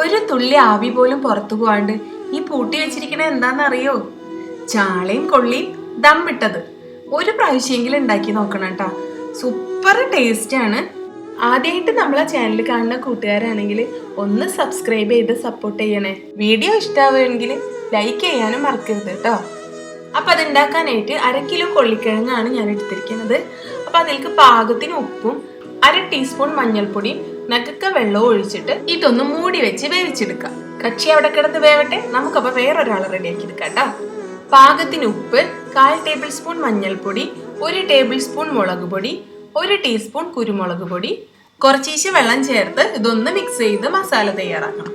ഒരു തുള്ളി ആവി പോലും പുറത്തു പോവാണ്ട് ഈ പൂട്ടി വെച്ചിരിക്കണത് എന്താണെന്നറിയോ? ചാളയും കൊള്ളിയും ദമ്മിട്ടത് ഒരു പ്രാവശ്യമെങ്കിലും ഉണ്ടാക്കി നോക്കണം കേട്ടോ. സൂപ്പർ ടേസ്റ്റ് ആണ്. ആദ്യമായിട്ട് നമ്മളെ ചാനൽ കാണുന്ന കൂട്ടുകാരാണെങ്കിൽ ഒന്ന് സബ്സ്ക്രൈബ് ചെയ്ത് സപ്പോർട്ട് ചെയ്യണേ. വീഡിയോ ഇഷ്ടമാവുകയാണെങ്കിൽ ലൈക്ക് ചെയ്യാനും മറക്കരുത് കേട്ടോ. അപ്പൊ അതുണ്ടാക്കാനായിട്ട് അര കിലോ കൊള്ളിക്കിഴങ്ങാണ് ഞാൻ എടുത്തിരിക്കുന്നത്. അപ്പൊ അതിലേക്ക് പാകത്തിന് ഉപ്പും അര ടീസ്പൂൺ മഞ്ഞൾപ്പൊടിയും നഗക്ക വെള്ളവും ഒഴിച്ചിട്ട് ഇതൊന്ന് മൂടി വെച്ച് വേവിച്ചെടുക്കാം കക്ഷി അവിടെ കിടന്ന് വേവട്ടെ. നമുക്കപ്പോ വേറൊരാൾ റെഡിയാക്കി എടുക്കാം കേട്ടോ. പാകത്തിന് ഉപ്പ് കാൽ ടേബിൾ സ്പൂൺ മഞ്ഞൾപ്പൊടി ഒരു ടേബിൾ സ്പൂൺ മുളക് പൊടി ഒരു ടീസ്പൂൺ കുരുമുളക് പൊടി. കുറച്ചീശ് വെള്ളം ചേർത്ത് ഇതൊന്ന് മിക്സ് ചെയ്ത് മസാല തയ്യാറാക്കണം.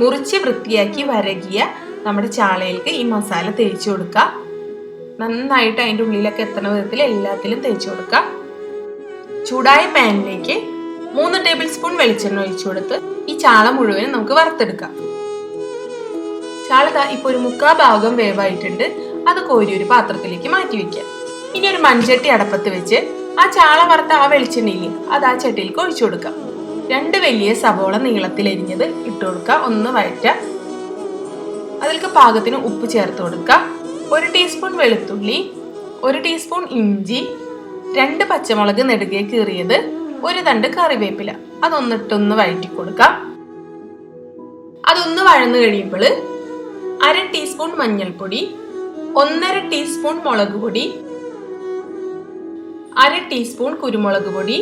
മുറിച്ച് വൃത്തിയാക്കി വരകിയ നമ്മുടെ ചാളയിലേക്ക് ഈ മസാല തേച്ചു കൊടുക്കുക. നന്നായിട്ട് അതിന്റെ ഉള്ളിലൊക്കെ എത്തണ വിധത്തിൽ എല്ലാത്തിലും തേച്ചു കൊടുക്കുക. ചൂടായ പാനിലേക്ക് മൂന്ന് ടേബിൾ സ്പൂൺ വെളിച്ചെണ്ണ ഒഴിച്ചു കൊടുത്ത് ഈ ചാള മുഴുവനും നമുക്ക് വറുത്തെടുക്കാം. ചാള ഇപ്പൊ ഒരു മുക്കാ ഭാഗം വേവായിട്ടുണ്ട്. അത് കോരി ഒരു പാത്രത്തിലേക്ക് മാറ്റി വെക്കാം. ഇനി ഒരു മൺചട്ടി അടപ്പത്ത് വെച്ച് ആ ചാള വറുത്ത ആ വെളിച്ചെണ്ണയിൽ അത് ആ ചട്ടിയിലേക്ക് ഒഴിച്ചു കൊടുക്കാം. രണ്ട് വലിയ സവോള നീളത്തിൽ എരിഞ്ഞത് ഇട്ട് കൊടുക്കുക ഒന്ന് വഴറ്റുക അതിലേക്ക് പാകത്തിന് ഉപ്പ് ചേർത്ത് കൊടുക്കുക ഒരു ടീസ്പൂൺ വെളുത്തുള്ളി ഒരു ടീസ്പൂൺ ഇഞ്ചി രണ്ട് പച്ചമുളക് നെടുകെ കീറിയത് ഒരു തണ്ട് കറിവേപ്പില. അതൊന്നിട്ടൊന്ന് വഴറ്റി കൊടുക്കാം അതൊന്ന് വഴന്നു കഴിയുമ്പോൾ അര ടീസ്പൂൺ മഞ്ഞൾപ്പൊടി ഒന്നര ടീസ്പൂൺ മുളക് പൊടി അര ടീസ്പൂൺ കുരുമുളക് പൊടി.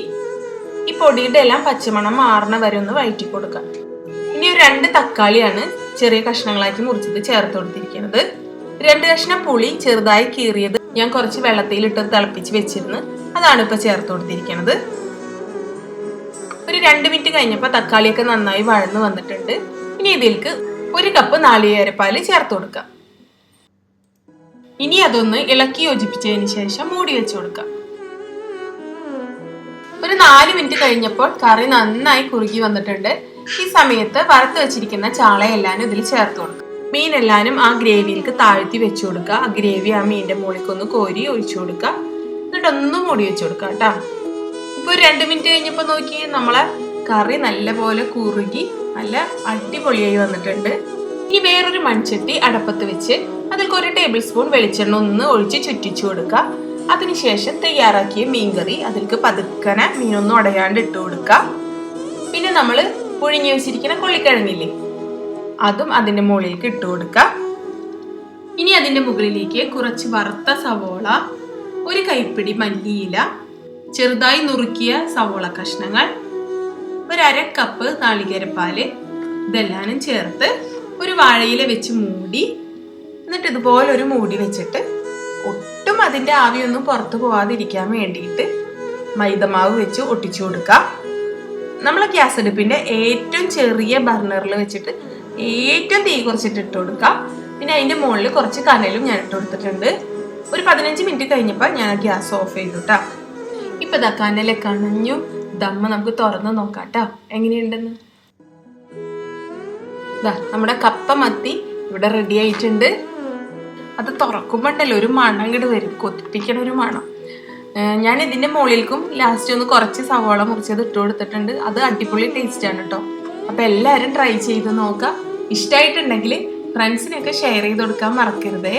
ഈ പൊടിയുടെ എല്ലാം പച്ചമണം മാറണ വരെ ഒന്ന് വഴറ്റി കൊടുക്കാം ഇനി ഒരു രണ്ട് തക്കാളിയാണ് ചെറിയ കഷ്ണങ്ങളാക്കി മുറിച്ചത് ചേർത്ത് കൊടുത്തിരിക്കുന്നത്. രണ്ട് കഷ്ണം പുളി ചെറുതായി കീറിയത് ഞാൻ കുറച്ച് വെള്ളത്തിൽ വെള്ളത്തിലിട്ട് തിളപ്പിച്ച് വെച്ചിരുന്നു. അതാണ് ഇപ്പൊ ചേർത്ത് കൊടുത്തിരിക്കുന്നത് ഒരു രണ്ട് മിനിറ്റ് കഴിഞ്ഞപ്പോൾ തക്കാളിയൊക്കെ നന്നായി വഴന്ന് വന്നിട്ടുണ്ട്. ഇനി ഇതിലേക്ക് ഒരു കപ്പ് നാളികേരപ്പാൽ ചേർത്ത് കൊടുക്കാം. ഇനി അതൊന്ന് ഇളക്കി യോജിപ്പിച്ചതിന് ശേഷം മൂടി വെച്ച് കൊടുക്കാം. ഒരു നാല് മിനിറ്റ് കഴിഞ്ഞപ്പോൾ കറി നന്നായി കുറുകി വന്നിട്ടുണ്ട്. ഈ സമയത്ത് വറുത്ത് വെച്ചിരിക്കുന്ന ചാളയെല്ലാനും ഇതിൽ ചേർത്ത് കൊടുക്കുക മീനെല്ലാനും ആ ഗ്രേവിയിലേക്ക് താഴ്ത്തി വെച്ചു കൊടുക്കുക ആ ഗ്രേവി ആ മീനിന്റെ മുകളിലേക്ക് ഒന്ന് കോരി ഒഴിച്ചു കൊടുക്കുക എന്നിട്ട് ഒന്ന് മൂടി വെച്ചു കൊടുക്കുക കേട്ടോ. ഇപ്പൊ ഒരു രണ്ട് മിനിറ്റ് കഴിഞ്ഞപ്പോൾ നോക്കി നമ്മളെ കറി നല്ലപോലെ കുറുകി നല്ല അടിപൊളിയായി വന്നിട്ടുണ്ട്. ഇനി വേറൊരു മൺചട്ടി അടപ്പത്ത് വെച്ച് അതിൽക്ക് ഒരു ടേബിൾ സ്പൂൺ വെളിച്ചെണ്ണ ഒന്ന് ഒഴിച്ച് ചുറ്റിച്ചു കൊടുക്കുക അതിനുശേഷം തയ്യാറാക്കിയ മീൻകറി അതിൽക്ക് പതുക്കനെ മീനൊന്നും ഉടയാണ്ട് ഇട്ട് കൊടുക്കുക പിന്നെ നമ്മൾ പുഴുങ്ങി വെച്ചിരിക്കുന്ന കൊള്ളിക്കിഴങ്ങില്ലേ അതും അതിന്റെ മുകളിലേക്ക് ഇട്ട് കൊടുക്കുക ഇനി അതിന്റെ മുകളിലേക്ക് കുറച്ച് വറുത്ത സവോള ഒരു കൈപ്പിടി മല്ലിയില ചെറുതായി നുറുക്കിയ സവോള കഷ്ണങ്ങൾ ഒരു അര കപ്പ് നാളികേരപ്പാൽ ഇതെല്ലാം ചേർത്ത് ഒരു വാഴയില വെച്ച് മൂടി എന്നിട്ട് ഇതുപോലെ ഒരു മൂടി വെച്ചിട്ട് ഒട്ടും അതിന്റെ ആവിയൊന്നും പുറത്തു പോവാതിരിക്കാൻ വേണ്ടിയിട്ട് മൈദമാവ് വെച്ച് ഒട്ടിച്ചു കൊടുക്കാം നമ്മൾ ഗ്യാസ് അടുപ്പിന്റെ ഏറ്റവും ചെറിയ ബർണറിൽ വെച്ചിട്ട് ഏറ്റവും തീ കുറച്ചിട്ട് ഇട്ട് കൊടുക്കാം പിന്നെ അതിന്റെ മുകളിൽ കുറച്ച് കനലും ഞാൻ ഇട്ട് കൊടുത്തിട്ടുണ്ട്. ഒരു പതിനഞ്ച് മിനിറ്റ് കഴിഞ്ഞപ്പോൾ ഞാൻ ഗ്യാസ് ഓഫ് ചെയ്തു കേട്ടോ. ഇപ്പൊ ദാ കനലൊക്കെ ദമ്മ നമുക്ക് തുറന്ന് നോക്കാം കേട്ടോ എങ്ങനെയുണ്ടെന്ന്? ദാ നമ്മുടെ കപ്പ മത്തി ഇവിടെ റെഡി ആയിട്ടുണ്ട്. അത് തുറക്കുമ്പോണ്ടല്ലോ ഒരു മണം ഇങ്ങോട്ട് വരും. കൊത്തിപ്പിക്കണ ഒരു മണം. ഞാൻ ഇതിന്റെ മുകളിലേക്കും ലാസ്റ്റ് ഒന്ന് കുറച്ച് സവോള മുറിച്ചത് ഇട്ട് കൊടുത്തിട്ടുണ്ട്. അത് അടിപൊളി ആണ് കേട്ടോ അപ്പൊ എല്ലാവരും ട്രൈ ചെയ്ത് നോക്കാം. ഇഷ്ടമായിട്ടുണ്ടെങ്കിൽ ഫ്രണ്ട്സിനൊക്കെ ഷെയർ ചെയ്ത് കൊടുക്കാൻ മറക്കരുതേ.